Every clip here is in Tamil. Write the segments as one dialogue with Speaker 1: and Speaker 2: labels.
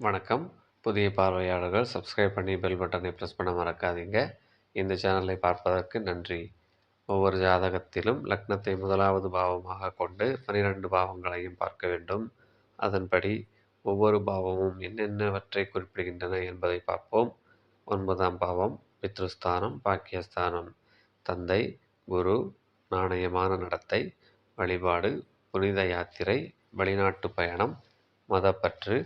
Speaker 1: வணக்கம். புதிய பார்வையாளர்கள் சப்ஸ்கிரைப் பண்ணி பெல் பட்டனை ப்ரெஸ் பண்ண மறக்காதீங்க. இந்த சேனலை பார்ப்பதற்கு நன்றி. ஒவ்வொரு ஜாதகத்திலும் லக்னத்தை முதலாவது பாவமாக கொண்டு பனிரெண்டு பாவங்களையும் பார்க்க வேண்டும். அதன்படி ஒவ்வொரு பாவமும் என்னென்னவற்றை குறிப்பிடுகின்றன என்பதை பார்ப்போம். ஒன்பதாம் பாவம் பித்ருஸ்தானம் பாக்கியஸ்தானம். தந்தை குரு நாணயமான நடத்தை வழிபாடு புனித யாத்திரை வெளிநாட்டு பயணம் மதப்பற்று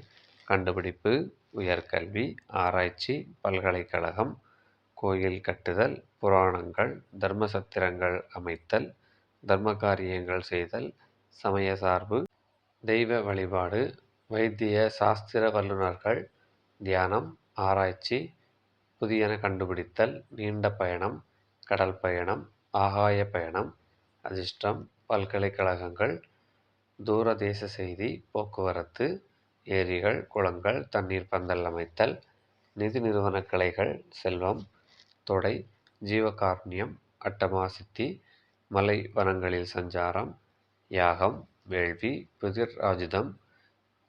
Speaker 1: கண்டுபிடிப்பு உயர்கல்வி ஆராய்ச்சி பல்கலைக்கழகம் கோயில் கட்டுதல் புராணங்கள் தர்மசத்திரங்கள் அமைத்தல் தர்ம காரியங்கள் செய்தல் சமய சார்பு தெய்வ வழிபாடு வைத்திய சாஸ்திர வல்லுநர்கள் தியானம் ஆராய்ச்சி புதியன கண்டுபிடித்தல் நீண்ட பயணம் கடல் பயணம் ஆகாய பயணம் அதிர்ஷ்டம் பல்கலைக்கழகங்கள் தூரதேச செய்தி போக்குவரத்து ஏரிகள் குளங்கள் தண்ணீர் பந்தல் அமைத்தல் நிதி நிறுவன கிளைகள் செல்வம் தொடை ஜீவகாருண்யம் அட்டமாசித்தி மலை வனங்களில் சஞ்சாரம் யாகம் வேள்வி புதிர் ராஜிதம்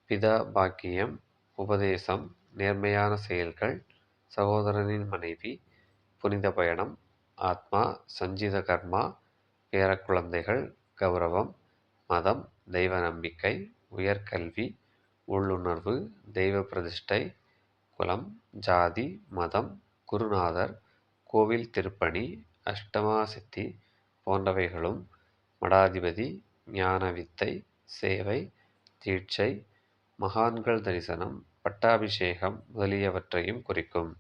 Speaker 1: பிதா பாக்கியம் உபதேசம் நேர்மையான செயல்கள் சகோதரனின் மனைவி புனித பயணம் ஆத்மா சஞ்சித கர்மா பேரக்குழந்தைகள் கௌரவம் மதம் தெய்வ நம்பிக்கை உயர்கல்வி உள்ளுணர்வு தெய்வ பிரதிஷ்டை குலம் ஜாதி மதம் குருநாதர் கோவில் திருப்பணி அஷ்டமா சித்தி போன்றவைகளும் மடாதிபதி ஞான வித்தை சேவை தீட்சை மகான்கள் தரிசனம் பட்டாபிஷேகம் முதலியவற்றையும் குறிக்கும்.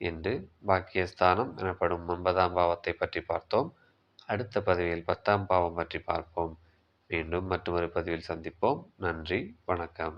Speaker 1: என்று பாக்கியஸ்தானம் எனப்படும் ஒன்பதாம் பாவத்தை பற்றி பார்த்தோம். அடுத்த பதிவில் பத்தாம் பாவம் பற்றி பார்ப்போம். மீண்டும் மற்றொரு பதிவில் சந்திப்போம். நன்றி வணக்கம்.